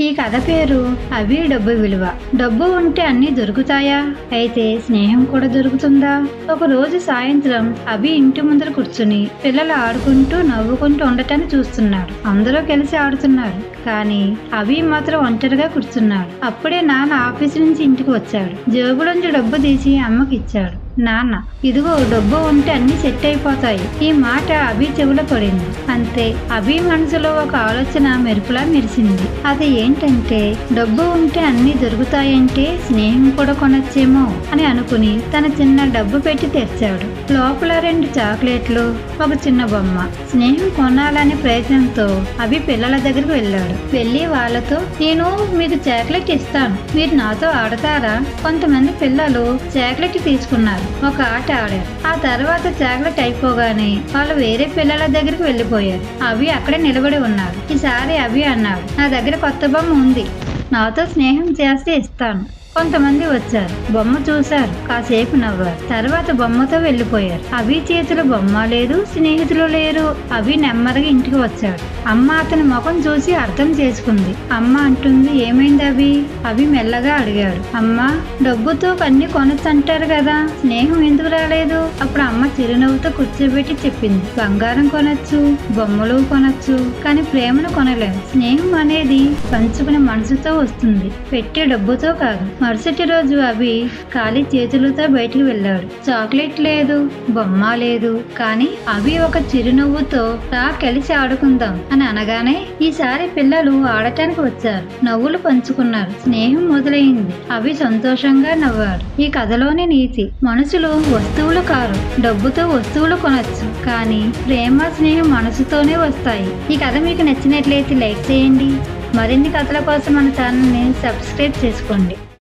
ఈ కథ పేరు అవి డబ్బు విలువ. డబ్బు ఉంటే అన్ని దొరుకుతాయా? అయితే స్నేహం కూడా దొరుకుతుందా? ఒక రోజు సాయంత్రం అభి ఇంటి ముందర కూర్చుని పిల్లలు ఆడుకుంటూ నవ్వుకుంటూ ఉండటాన్ని చూస్తున్నారు అందరూ కలిసి ఆడుతున్నారు. కానీ అభి మాత్రం ఒంటరిగా కూర్చున్నాడు. అప్పుడే నాన్న ఆఫీస్ నుంచి ఇంటికి వచ్చాడు. జేబులోంచి డబ్బు తీసి అమ్మకి ఇచ్చాడు. నాన్న ఇదిగో డబ్బు ఉంటే అన్ని సెట్ అయిపోతాయి. ఈ మాట అభి చెవిలో పడింది. అంతే అభి మనసులో ఒక ఆలోచన మెరుపులా మెరిసింది. అది ఏంటంటే డబ్బు ఉంటే అన్ని దొరుకుతాయంటే స్నేహం కూడా కొనొచ్చేమో అని అనుకుని తన చిన్న డబ్బు పెట్టి తెరిచాడు. లోపల రెండు చాక్లెట్లు ఒక చిన్న బొమ్మ. స్నేహం కొనాలనే ప్రయత్నంతో అభి పిల్లల దగ్గరికి వెళ్ళాడు. వెళ్ళి వాళ్ళతో నేను మీకు చాక్లెట్ ఇస్తాను. మీరు నాతో ఆడతారా? కొంతమంది పిల్లలు చాక్లెట్ తీసుకున్నారు. ఒక ఆట ఆడారు. ఆ తర్వాత చాక్లెట్ అయిపోగానే వాళ్ళు వేరే పిల్లల దగ్గరికి వెళ్ళిపోయారు. అవి అక్కడే నిలబడి ఉన్నారు. ఈసారి అవి అన్నాడు నా దగ్గర కొత్త బొమ్మ ఉంది. నాతో స్నేహం చేస్తే ఇస్తాను. కొంతమంది వచ్చారు. బొమ్మ చూశారు. కాసేపు నవ్వారు. తర్వాత బొమ్మతో వెళ్ళిపోయారు. అవి చేతిలో బొమ్మ లేదు స్నేహితులు లేరు. అవి నెమ్మదిగా ఇంటికి వచ్చాడు. అమ్మ అతని ముఖం చూసి అర్థం చేసుకుంది. అమ్మ అంటుంది ఏమైంది అవి? అవి మెల్లగా అడిగాడు. అమ్మ డబ్బుతో అన్ని కొనొచ్చంటారు కదా. స్నేహం ఎందుకు రాలేదు? అప్పుడు అమ్మ చిరునవ్వుతో కూర్చోబెట్టి చెప్పింది. బంగారం కొనొచ్చు బొమ్మలు కొనొచ్చు కానీ ప్రేమను కొనలేము స్నేహం అనేది పంచుకునే మనసుతో వస్తుంది. పెట్టే డబ్బుతో కాదు మరుసటి రోజు అవి ఖాళీ చేతులతో బయటికి వెళ్ళాడు. చాక్లెట్ లేదు బొమ్మ లేదు. కానీ అవి ఒక చిరునవ్వుతో రా కలిసి ఆడుకుందాం అని అనగానే ఈసారి పిల్లలు ఆడటానికి వచ్చారు. నవ్వులు పంచుకున్నారు. స్నేహం మొదలైంది. అవి సంతోషంగా నవ్వాడు. ఈ కథలోని నీతి మనుషులు వస్తువులు కారు. డబ్బుతో వస్తువులు కొనచ్చు. కానీ ప్రేమ స్నేహం మనసుతోనే వస్తాయి. ఈ కథ మీకు నచ్చినట్లయితే లైక్ చేయండి. మరిన్ని కథల కోసం మన ఛానల్ని సబ్స్క్రైబ్ చేసుకోండి.